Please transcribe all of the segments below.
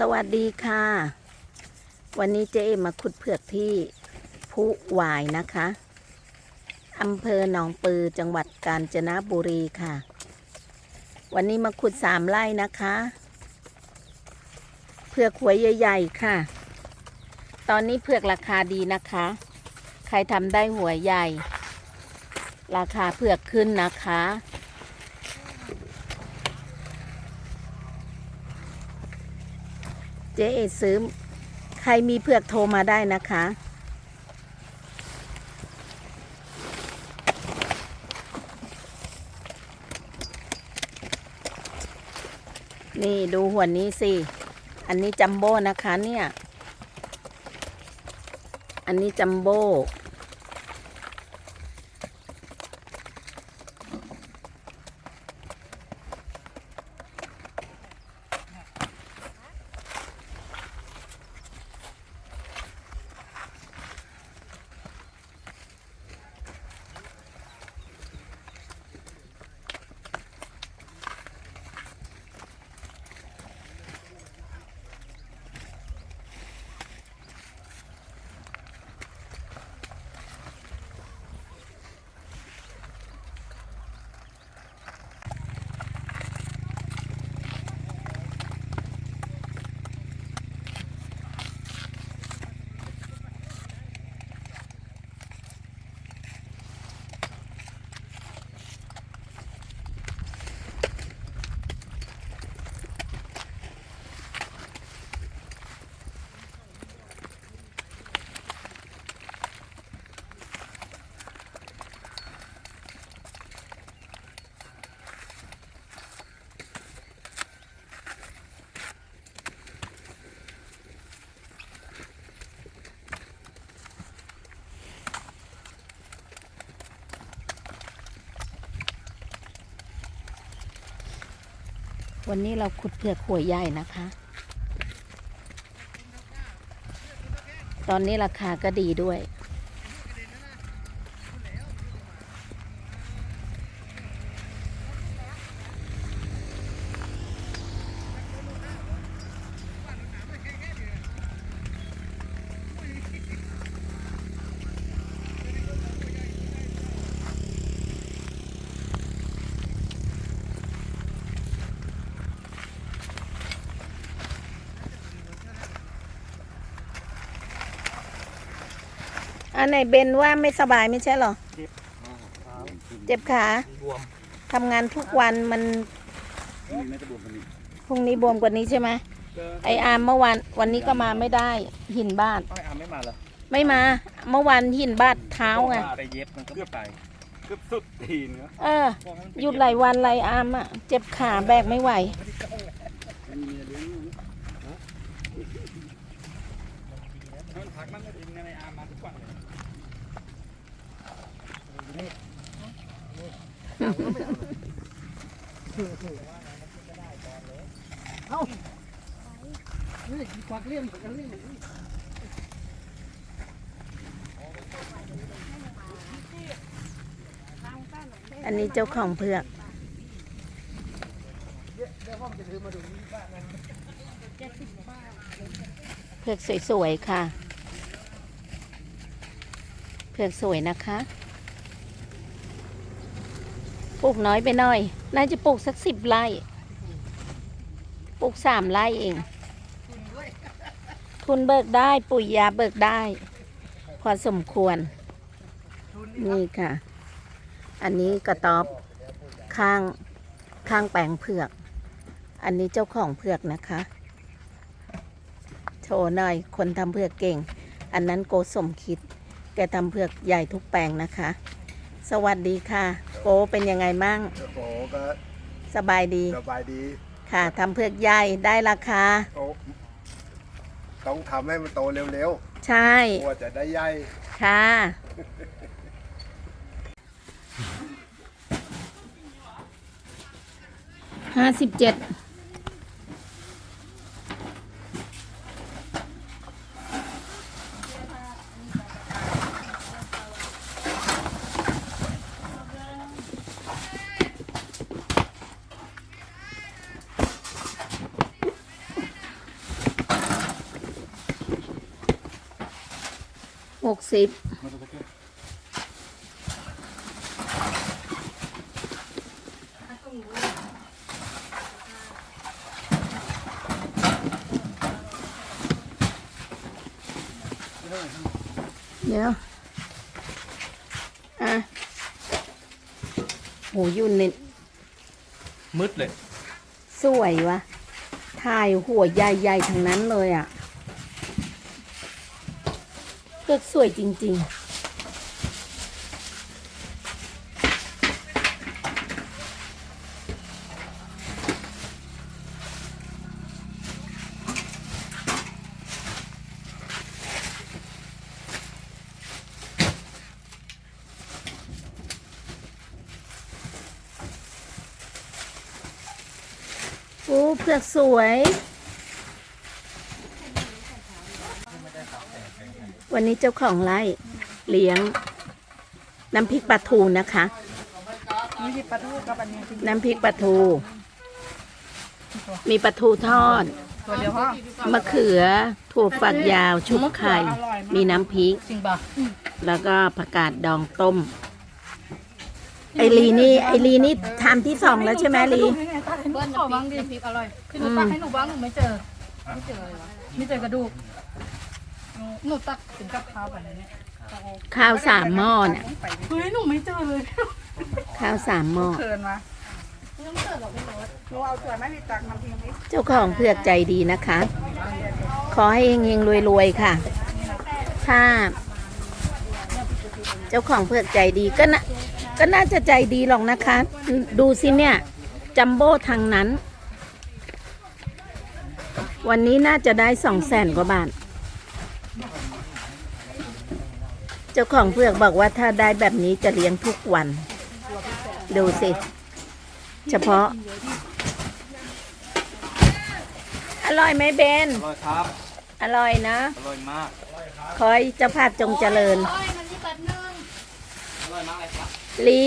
สวัสดีค่ะ วันนี้เจ๊มาขุดเผือกที่ผู้วายนะคะอำเภอหนองปือจังหวัดกาญจนบุรีค่ะ วันนี้มาขุดสามไร่นะคะ เผือกหัวใหญ่ๆค่ะ ตอนนี้เผือกราคาดีนะคะ ใครทำได้หัวใหญ่ ราคาเผือกขึ้นนะคะ เจ๊เอซื้อ ใครมีเผือกโทรมาได้นะคะ นี่ดูหัวนี้สิ อันนี้จัมโบ้นะคะเนี่ย อันนี้จัมโบ้ วันนี้เราขุดเผือกหัวใหญ่นะคะ ตอนนี้ราคาก็ดีด้วย อันไหนเบนว่าไม่สบายไม่ใช่เหรอ เจ็บขาบวมทำงานทุกวันมันนี่น่าจะบวมกว่านี้พรุ่งนี้บวมกว่านี้ใช่ไหมไออาร์มเมื่อวานวันนี้ก็มาไม่ได้หินบาดต้องให้อามไม่มาเหรอไม่มา เมื่อวานหินบาดเท้าไงไปเย็บมันก็ไม่ไปเกือบสุดทีนเนาะเออหยุดหลายวันหลายอามอะ เจ็บขาแบกไม่ไหวมันมีเลี้ยงอยู่นะมันพักมันก็ดินในอามมาทุกวันเลย อันนี้เจ้าของเผือกเผือกสวยๆค่ะ เผือกสวยนะคะ ปลูกน้อยไปหน่อย น่าจะปลูกสักสิบไร่ ปลูกสามไร่เอง ทุนเบิกได้ปุ๋ยยาเบิกได้ พอสมควร นี่ค่ะ อันนี้กระต๊อบข้างข้างแปลงเผือก อันนี้เจ้าของเผือกนะคะ โชว์หน่อยคนทำเผือกเก่ง อันนั้นโกสมคิด แกทำเผือกใหญ่ทุกแปลงนะคะ สวัสดีค่ะ โกเป็นยังไงมั่งโอ้โหก็สบายดีสบายดี ค่ะทำเผือกใหญ่ได้ราคาโอ้ต้องทำให้มันโตเร็วใช่ๆกลัวจะได้ใหญ่ค่ะ ห้าสิบเจ็ด หกสิบเดี๋ยว อะโหยุ่นเนี่ยมืดเลย สวยวะถ่ายหัวใหญ่ๆทั้งนั้นเลยอะ่ะเลือกสวยจริง ๆโอ้เผือกสวย วันนี้เจ้าของไร่เลี้ยง น้ำพริกปลาทูนะคะ นี่ที่ปลาทูกับอันนี้ที่น้ำพริกปลาทู มีปลาทูทอด ตัวเดียวพ่อมะเขือ ถั่วฝักยาว ชุบไข่ มีน้ำพริก จริงป่ะแล้วก็ผักกาดดองต้ม ไอลีนี่ไอลีนี่ทำที่สองแล้วใช่ไหมลีเบิ้ลน้ำพริกน้ำพริกอร่อย คือหนูตักให้หนูบ้างหนูไม่เจอ ไม่เจออะไรวะไม่เจอกระดูก หนูหนูตักถึงกับข้าวแบบนี้ข้าวสามหม้อน่ะเฮ้ยหนูไม่เจอเลยข้าวสามหม้อเขินมาหนูเอาถ้วยไม่มีตักน้ำพริกนี่เจ้าของเผือกใจดีนะคะ ขอให้เฮงๆรวยๆค่ะ ถ้า เจ้าของเผือกใจดีก็น่าก็น่าจะใจดีหรอกนะคะ ดูสิเนี่ยจัมโบ้ทางนั้น วันนี้น่าจะได้สองแสนกว่าบาท เจ้าของเผือกบอกว่าถ้าได้แบบนี้จะเลี้ยงทุกวัน ดูสิ เฉพาะ อร่อยไหมเบน อร่อยครับ อร่อยนะ อร่อยมากขอให้เจ้าภาพจงเจริญ อร่อยมากเลยครับลี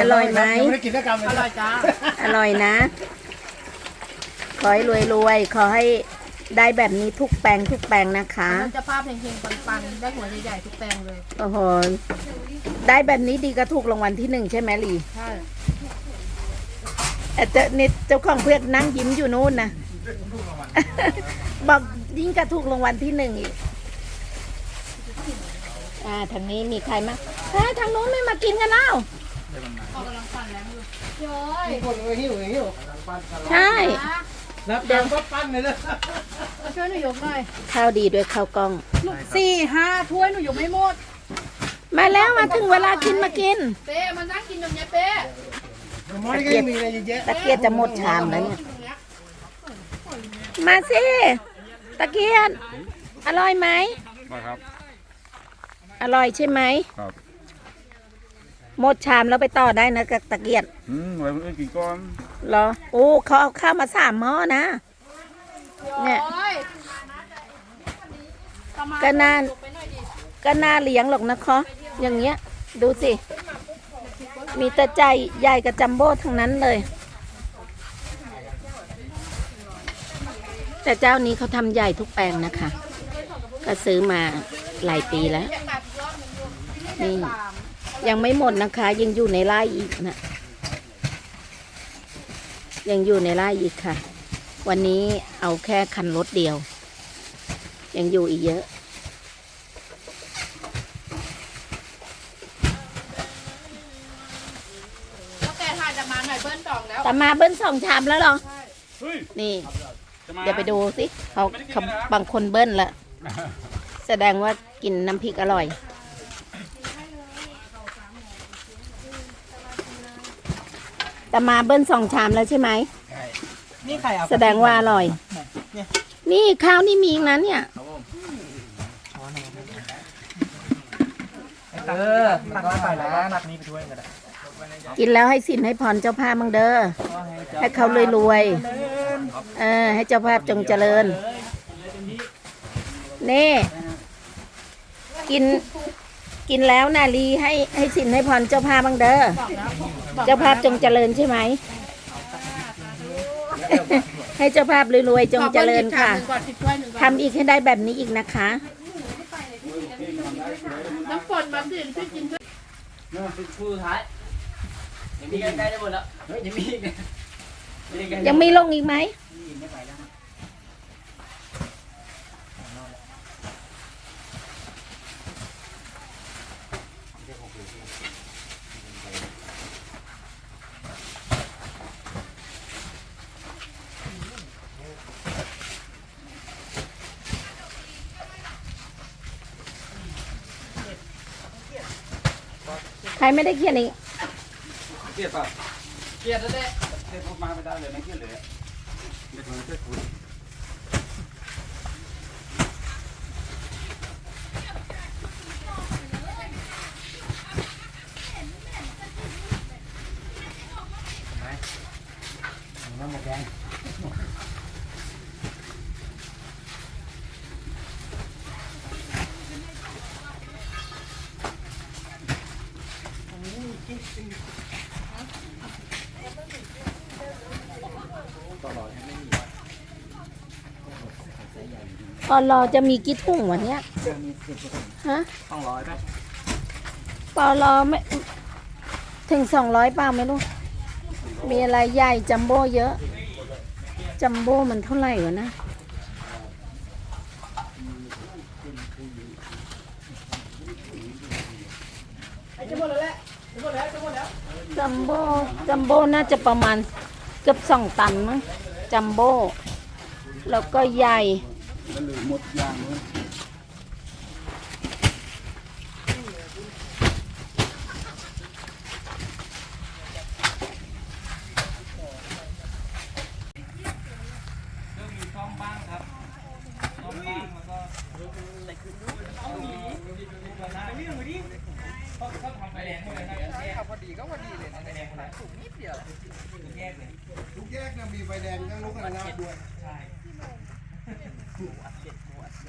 อร่อยไหม ไม่ได้กินด้วยกันเลยอร่อยจ้า อร่อยนะ ขอให้รวยรวยๆขอให้ ได้แบบนี้ทุกแปลงทุกแปลงนะคะมันจะภาพเฮงๆปังๆได้หัวใหญ่ๆทุกแปลงเลยโอ้โหได้แบบนี้ดีก็ถูกรางวัลที่หนึ่งใช่ไหมลีใช่แต่เจ้านี่เจ้าของเพื่อนนั่งยิ้มอยู่นู่นนะบอกยิ่งกระถูกรางวัลที่หนึ่งอีกอ่าทางนี้มีใครมั้งเฮ้ยทางนู้นไม่มากินกันเล่าออกกำลังปั่นแรงอยู่โย้ยคนเลยหิวหิวใช่รับเดิมก็ปั้นเลยนะมา ช่วยหนูยกหน่อยข้าวดีด้วยข้าวกล้องหนูสี่ห้าถ้วยหนูยกไม่หมดมาแล้วมาถึงเวลากินมากินเป้มันนั่งกินตรงเนี้ยเป้มอนี่ก็ยังมีอะไรเยอะแยะตะเกียบจะหมดชามแล้วเนี่ยมาสิตะเกียบอร่อยไหมมาครับอร่อยใช่ไหมครับหมดชามแล้วไปต่อได้นะกับตะเกียบอืมไว้เมื่อกี้ก่อนเหรอโอ้เขาเอาข้าวมาสามหม้อนะเนี่ย ก็น่าก็น่าเลี้ยงหรอกนะคะอย่างเงี้ย ดูสิ มีแต่ใจใหญ่กับจัมโบ้ทั้งนั้นเลย แต่เจ้านี้เขาทำใหญ่ทุกแปลงนะคะ ก็ซื้อมาหลายปีแล้ว นี่ ยังไม่หมดนะคะ ยังอยู่ในไร่อีกนะ ยังอยู่ในไร่อีกค่ะ วันนี้เอาแค่คันรถเดียว ยังอยู่อีกเยอะ แล้วแกถ่ายจะมาหน่อยเบิ้ลสองแล้ว แต่มาเบิ้ลสองชามแล้วเหรอเฮ้ยนี่ จะมาเดี๋ยวไปดูสิเขาเขาบางคนเบิ้ลละ แสดงว่ากินน้ำพริกอร่อย แต่มาเบิ้ลสองชามแล้วใช่ไหม นี่ใครเอาแสดงว่าอร่อยนี่ข้าวนี่มีอีกนะเนี่ย เออตักมาไปแล้วตักนี้ไปด้วยกันกินแล้วให้สินให้พรเจ้าภาพมังเด้อให้เขารวยๆเออให้เจ้าภาพจงเจริญนี่กินกินแล้วนาลีให้ให้สินให้พรเจ้าภาพมังเด้อเจ้าภาพจงเจริญใช่ไหม ให้เจ้าภาพรวยๆจงเจริญค่ะก่อนสิบถ้วยหนึ่งก่อนทำอีกให้ได้แบบนี้อีกนะคะก่อ นบันดิพี่กินเถอะนู่นเป็นคู่สุดท้ายยังมีใกล้ๆได้หมดแล้วเฮ้ยยังมีอีกนะไม่ได้ใกล้ยังมีลงอีกไหม นี่ไม่ไปแล้ว ใครไม่ได้เขียดนอีกเครียดเปล่าเครียดแล้วเนี่ยเครียดพูดมาไม่ได้เลยไม่เครียดเลยเด็กมันเครียดคุยน้ำหมกแดง ตอนรอจะมีกี่ถุงวันเนี้ยมีสิบฮะต้องร้อยไหมปอรอไม่ถึงสองร้อยเปล่าไม่รู้ มีอะไรใหญ่จัมโบ้เยอะ จัมโบ้มันเท่าไหร่วะนะ จัมโบ้จัมโบ้น่าจะประมาณเกือบสองตันมั้ง จัมโบ้ แล้วก็ใหญ่ แล้วเหลือหมดยางเลยก็มีซ่อมบ้างครับซ่อมบ้างแล้วก็ต้องมีไม่รู้ดิเขาเขาท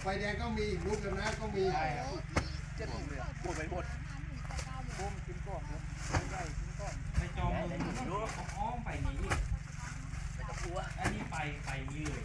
ไฟแดงก็มีรูปกันนะก็มีเจ็ดหมดเลยหดไปหมดบุ้มกินก้อนครับใหญ่กินก้อนไปจองเลยรู้ว่อ้อมไปนี้ไปกับผัวอันนี้ไปไปนี่เลย